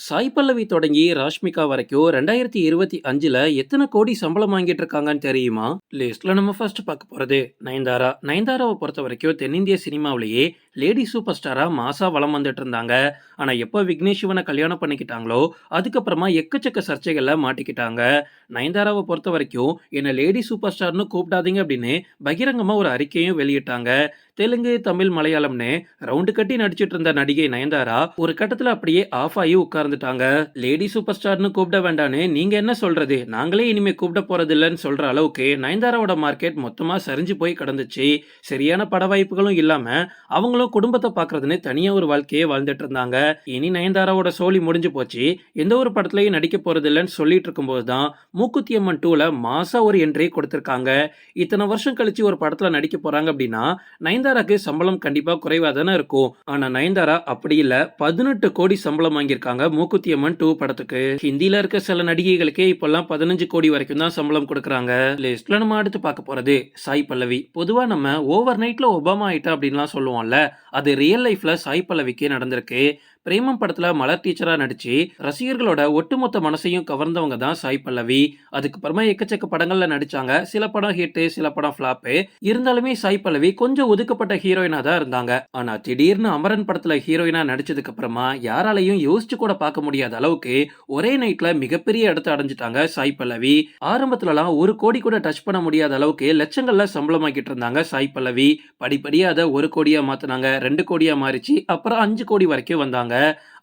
சாய் பல்லவி தொடங்கி ராஷ்மிகா வரைக்கும் ரெண்டாயிரத்தி இருபத்தி அஞ்சுல எத்தனை கோடி சம்பளம் வாங்கிட்டு இருக்காங்கன்னு தெரியுமா? லிஸ்ட்ல நம்ம ஃபர்ஸ்ட் பார்க்க போறது நயன்தாரா. நயன்தாராவை பொறுத்த வரைக்கும் தென்னிந்திய சினிமாவிலேயே லேடி சூப்பர் ஸ்டாரா மாசா வலம் வந்துட்டு இருந்தாங்க ஆனா எப்போ விக்னேஷ் சிவனை கல்யாணம் பண்ணிக்கிட்டாங்களோ அதுக்கப்புறமா எக்கச்சக்க சர்ச்சைகள்ல மாட்டிக்கிட்டாங்க. நயன்தாராவை பொறுத்த வரைக்கும் என்ன லேடி சூப்பர் ஸ்டார்னு கூப்பிடாதீங்க அப்படின்னு பகிரங்கமா ஒரு அறிக்கையும் வெளியிட்டாங்க. தெலுங்கு தமிழ் மலையாளம்னு ரவுண்டு கட்டி நடிச்சிட்டு இருந்த நடிகை நயன்தாரா ஒரு கட்டத்துல அப்படியே ஆஃப் ஆகி இருந்துட்டாங்க லேடி சூப்பர் ஸ்டார்னு கூப்பிட வேண்டான்னு நீங்க என்ன சொல்றது? நாங்களே இனிமே கூப்பிட போறது இல்லைன்னு சொல்ற அளவுக்கு நயன்தாராவோட மார்க்கெட் மொத்தமா சரிஞ்சு போய் கிடந்துச்சு. சரியான பட வாய்ப்புகளும் இல்லாம அவங்களும் குடும்பத்தை பாக்குறதுன்னு தனியா ஒரு வாழ்க்கையே வாழ்ந்துட்டு இருந்தாங்க. இனி நயன்தாராவோட சோழி முடிஞ்சு போச்சு. எந்த ஒரு படத்துலயும் நடிக்க போறது இல்லைன்னு சொல்லிட்டு இருக்கும்போது தான் மூக்குத்தி அம்மன் டூல மாசா ஒரு என்ட்ரி கொடுத்திருக்காங்க. இத்தனை வருஷம் கழிச்சு ஒரு படத்துல நடிக்க போறாங்க அப்படின்னா நயன்தாராக்கு சம்பளம் கண்டிப்பா குறைவா தானே இருக்கும். ஆனா நயன்தாரா அப்படி இல்ல பதினெட்டு கோடி சம்பளம் வாங்கியிருக்காங்க மூக்குத்தி அம்மன் டூ படத்துக்கு. ஹிந்தியில இருக்க சில நடிகைகளுக்கே இப்பெல்லாம் பதினஞ்சு கோடி வரைக்கும் தான் சம்பளம் கொடுக்குறாங்க. லிஸ்ட்ல நம்ம அடுத்து பார்க்க போறது சாய் பல்லவி. பொதுவா நம்ம ஓவர் நைட்ல ஒபாமா ஆயிட்டா அப்படின்லாம் சொல்லுவோம்ல. அது ரியல் லைஃப்ல சாய் பல்லவிக்கே நடந்திருக்கு. பிரேமம் படத்துல மலர் டீச்சரா நடிச்சு ரசிகர்களோட ஒட்டுமொத்த மனசையும் கவர்ந்தவங்க தான் சாய் பல்லவி அதுக்கப்புறமா எக்கச்சக்க படங்கள்ல நடிச்சாங்க. சில படம் ஹிட் சில படம் ஃபிளாப்பு இருந்தாலுமே சாய் பல்லவி கொஞ்சம் ஒதுக்கப்பட்ட ஹீரோயினா தான் இருந்தாங்க. ஆனா திடீர்னு அமரன் படத்துல ஹீரோயினா நடிச்சதுக்கு அப்புறமா யாராலையும் யோசிச்சு கூட பார்க்க முடியாத அளவுக்கு ஒரே நைட்ல மிகப்பெரிய இடத்த அடைஞ்சிட்டாங்க சாய் பல்லவி ஆரம்பத்துலலாம் ஒரு கோடி கூட டச் பண்ண முடியாத அளவுக்கு லட்சங்கள்ல சம்பளமாக்கிட்டு இருந்தாங்க சாய் பல்லவி படிப்படியா அதை ஒரு கோடியா மாத்தினாங்க. ரெண்டு கோடியா மாறிச்சு. அப்புறம் அஞ்சு கோடி வரைக்கும் வந்தாங்க.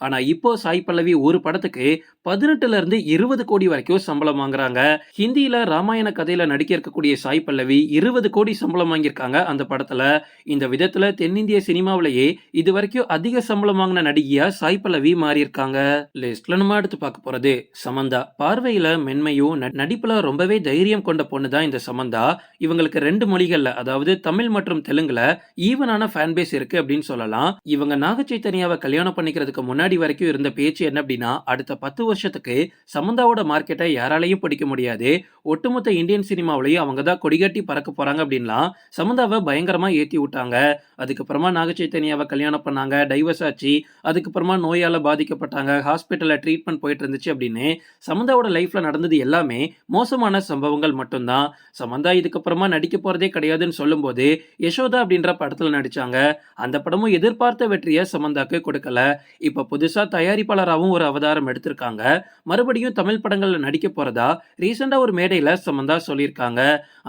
ஆனா இப்போ சாய் பல்லவி ஒரு படத்துக்கு பதினெட்டுல இருந்து இருபது கோடி வரைக்கும் சம்பளம் வாங்குறாங்க. ஹிந்தியில ராமாயண கதையில நடிக்க இருக்கக்கூடிய சாய் பல்லவி இருபது கோடி சம்பளம் வாங்கியிருக்காங்க அந்த படத்துல. இந்த விதத்துல தென்னிந்திய சினிமாவிலேயே இது வரைக்கும் அதிக சம்பளம் வாங்கின நடிகையா சாய் பல்லவி மாறியிருக்காங்க. லிஸ்ட்ல நம்ம அடுத்து பார்க்க போறது சமந்தா. பார்வையில மென்மையும் ந- நடிப்புல ரொம்பவே தைரியம் கொண்ட பொண்ணு தான் இந்த சமந்தா. இவங்களுக்கு ரெண்டு மொழிகள்ல அதாவது தமிழ் மற்றும் தெலுங்குல ஈவனான ஃபேன் பேஸ் இருக்கு அப்படின்னு சொல்லலாம். இவங்க நாக சைத்தன்யாவை கல்யாணம் பண்ணிக்கிறதுக்கு முன்னாடி வரைக்கும் இருந்த பேச்சு என்ன அப்படின்னா அடுத்த பத்து வருஷத்துக்கு சமந்தாவோட மார்க்கெட்டை யாராலையும் பிடிக்க முடியாது. ஒட்டுமொத்த இந்தியன் சினிமாவிலையும் அவங்க தான் கொடிகட்டி பறக்க போறாங்க அப்படின்லாம் சமந்தாவை பயங்கரமா ஏத்தி விட்டாங்க. அதுக்கப்புறமா நாக கல்யாணம் பண்ணாங்க டைவர்ஸ் ஆச்சு. அதுக்கப்புறமா நோயால பாதிக்கப்பட்டாங்க ஹாஸ்பிட்டல்ல ட்ரீட்மெண்ட் போயிட்டு இருந்துச்சு அப்படின்னு சமந்தாவோட லைஃப்ல நடந்தது எல்லாமே மோசமான சம்பவங்கள் மட்டும்தான். சமந்தா இதுக்கப்புறமா நடிக்க போறதே கிடையாதுன்னு சொல்லும்போது யசோதா அப்படின்ற படத்துல நடிச்சாங்க. அந்த படமும் எதிர்பார்த்த வெற்றியை சமந்தாக்கு கொடுக்கல. இப்ப புதுசாக தயாரிப்பாளராகவும் ஒரு அவதாரம் எடுத்திருக்காங்க. மறுபடியும் தமிழ் படங்களில் நடிக்க போகிறதா ரீசெண்டாக ஒரு மேடையில் சமந்தா சொல்லியிருக்காங்க.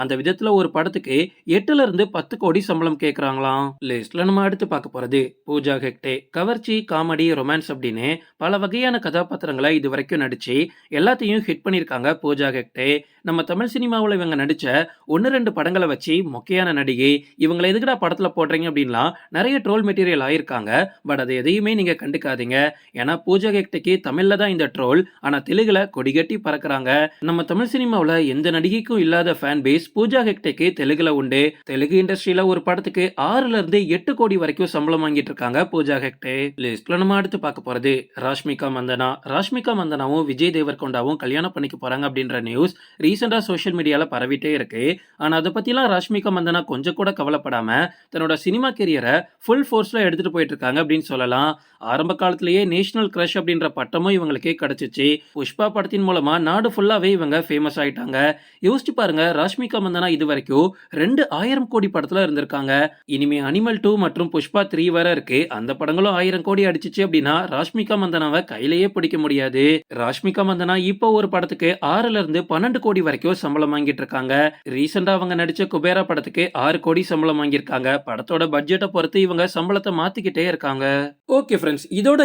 அந்த விதத்தில் ஒரு படத்துக்கு எட்டுலேருந்து பத்து கோடி சம்பளம் கேட்குறாங்களாம் லிஸ்ட்ல நம்ம அடுத்து பார்க்க போகிறது பூஜா ஹெக்டே. கவர்ச்சி காமெடி ரொமான்ஸ் அப்படின்னு பல வகையான கதாபாத்திரங்களை இது வரைக்கும் நடித்து எல்லாத்தையும் ஹிட் பண்ணியிருக்காங்க பூஜா ஹெக்டே. நம்ம தமிழ் சினிமாவில் இவங்க நடித்த ஒன்று ரெண்டு படங்களை வச்சு மொக்கையான நடிகை இவங்களை எதுக்குடா படத்தில் போடுறீங்க அப்படின்லாம் நிறைய ட்ரோல் மெட்டீரியல் ஆயிருக்காங்க. பட் அது எதையுமே நீங்கள் கண்டுக்காதீங்க. ஏன்னா பூஜா ஹெக்டேக்கு தமிழ்ல தான் இந்த ட்ரோல் ஆனா தெலுங்குல கொடிகட்டி பறக்குறாங்க. நம்ம தமிழ் சினிமாவில் எந்த நடிகைக்கும் இல்லாத ஃபேன் பேஸ் பூஜா ஹெக்டேக்கு தெலுங்குல உண்டு. தெலுங்கு இண்டஸ்ட்ரியில ஒரு படத்துக்கு ஆறுல இருந்து எட்டு கோடி வரைக்கும் சம்பளம் வாங்கிட்டு இருக்காங்க பூஜா ஹெக்டே லிஸ்ட்ல நம்ம அடுத்து பார்க்க போறது ராஷ்மிகா மந்தனா. ராஷ்மிகா மந்தனாவும் விஜய் தேவர்கொண்டாவும் கல்யாணம் பண்ணிக்க போறாங்க அப்படின்ற நியூஸ் ரீசெண்டா சோஷியல் மீடியால பரவிட்டே இருக்கு. ஆனா அதை பத்திலாம் ராஷ்மிகா மந்தனா கொஞ்சம் கூட கவலைப்படாம தன்னோட சினிமா கெரியரை ஃபுல் ஃபோர்ஸ்ல எடுத்துட்டு போயிட்டு இருக்காங்க அப்படின்னு சொல்லலாம். ஆரம்ப காலத்துல படத்திலேயே நேஷனல் கிரஷ் அப்படின்ற பட்டமும் இவங்களுக்கே கிடைச்சிச்சு. புஷ்பா படத்தின் மூலமா நாடு ஃபுல்லாவே இவங்க ஃபேமஸ் ஆயிட்டாங்க. யோசிச்சு பாருங்க ராஷ்மிகா மந்தனா இது வரைக்கும் ரெண்டு ஆயிரம் கோடி படத்துல இருந்திருக்காங்க. இனிமே அனிமல் டூ மற்றும் புஷ்பா த்ரீ வர இருக்கு. அந்த படங்களும் ஆயிரம் கோடி அடிச்சிச்சு அப்படின்னா ராஷ்மிகா மந்தனாவை கையிலேயே பிடிக்க முடியாது. ராஷ்மிகா மந்தனா இப்போ ஒரு படத்துக்கு ஆறுல இருந்து பன்னெண்டு கோடி வரைக்கும் சம்பளம் வாங்கிட்டு இருக்காங்க. ரீசெண்டா அவங்க நடிச்ச குபேரா படத்துக்கு ஆறு கோடி சம்பளம் வாங்கியிருக்காங்க. படத்தோட பட்ஜெட்டை பொறுத்து இவங்க சம்பளத்தை மாத்திக்கிட்டே இருக்காங்க. ஓகே ஃப்ரெண்ட்ஸ் இதோட